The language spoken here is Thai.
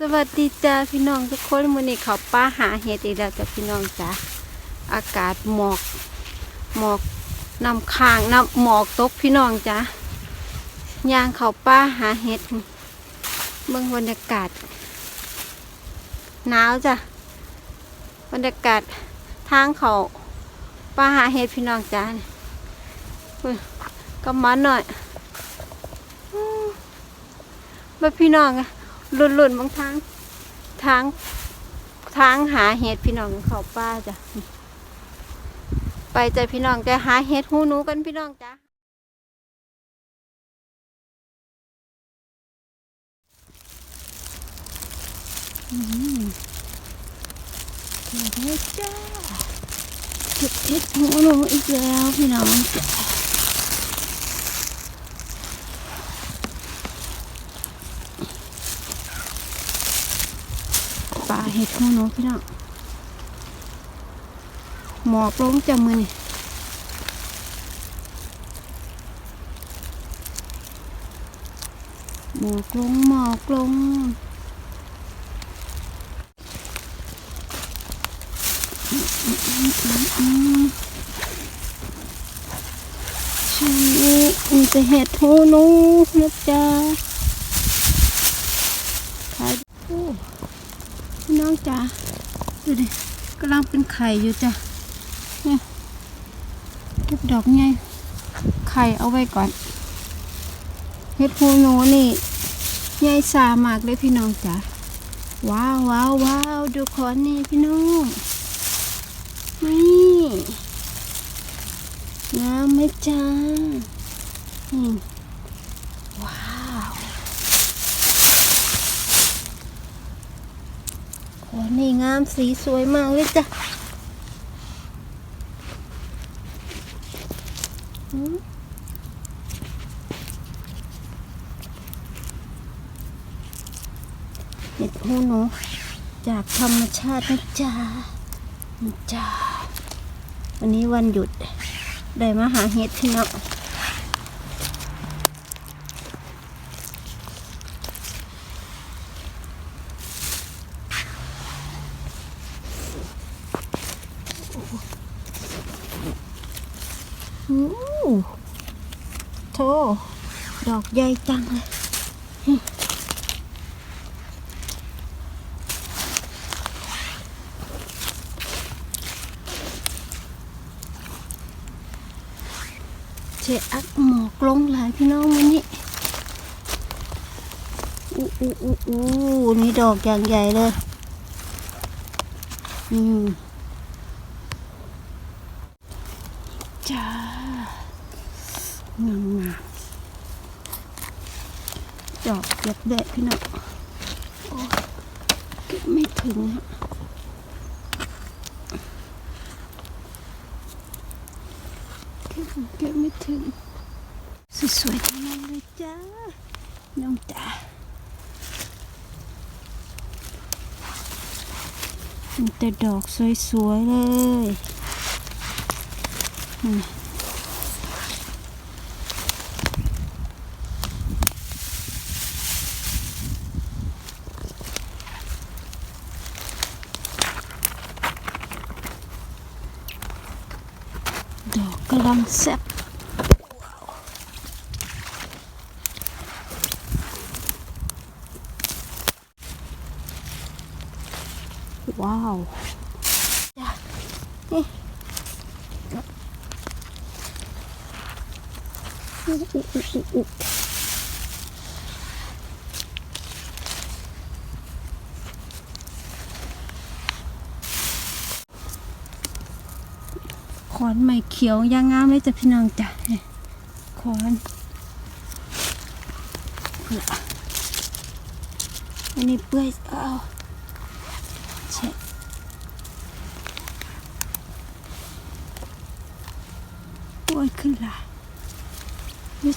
สวัสดีจ้าพี่น้องทุกคนมื้อนี้เขาป้าหาเห็ดอีกแล้วจ้ะพี่น้องจ้าอากาศหมอกหมอกน้ำค้างน้ำหมอกตกพี่น้องจ้ายางเขาป้าหาเห็ดเมืองบรรยากาศหนาวจ้ะบรรยากาศทางเขาป้าหาเห็ดพี่น้องจ้าก็มาหน่อยมมาพี่น้องอะ ลุ่นลุ่นๆบางทาง ทาง ทางหาเห็ดพี่น้องเขาป้าจ้ะ ไปจ้ะพี่น้องจะหาเห็ดหูหนูกันพี่น้องจ้ะอืมเห็ดจ้าเห็ดหูหนูอีกแล้วพี่น้องจ้ะ ปลาเห็ดหูหนูพี่น้องหมอกลงจมือนี่หมอกลงหมอกลงช่วงนี้มีแต่เห็ดหูหนูนะจ๊ะขายโอ้ พี่ น้องจ๋าดูดิกำลังเป็นไข่อยู่จ้ะเนี่ยเก็บดอกไงไข่เอาไว้ก่อนเห็ดหูหนูนี่ใหญ่สามากเลยพี่น้องจ๋าว้าวว้าวว้าวดูขอนนี่พี่น้องนี่งามไหมจ้านี่ว้าว โอ้นี่งามสีสวยมากเลยจ้ะเห็ดหูหนูจากธรรมชาตินะจ๊ะจ๊ะวันนี้วันหยุด ได้มาหาเห็ดพี่น้อง โธ่ดอกใหญ่จังเลยเชอักหมอกลงหลายพี่น้องวันนี้อู้อู้อู้อู้นี่ดอกอย่างใหญ่เลย อืม จ้างามงามดอกเก็บได้พี่น้องโอ้เก็บไม่ถึงฮะเก็บเก็บไม่ถึงสวยๆทั้งนั้นเลยจ้าน้องจ๋ามีแต่ดอกสวยๆเลย อืมดอกกำลังแซ่บว้าวจ้ะนี่อุ๊อุ๊อุ๊อุ๊อุ๊ ขอนใหม่เขียวย่างงามเลยจ้ะพี่น้องจ้ะขอนเผื่ออันนี้เปื่อยเอาเช็ดโอ้ยขึ้นละ เดี๋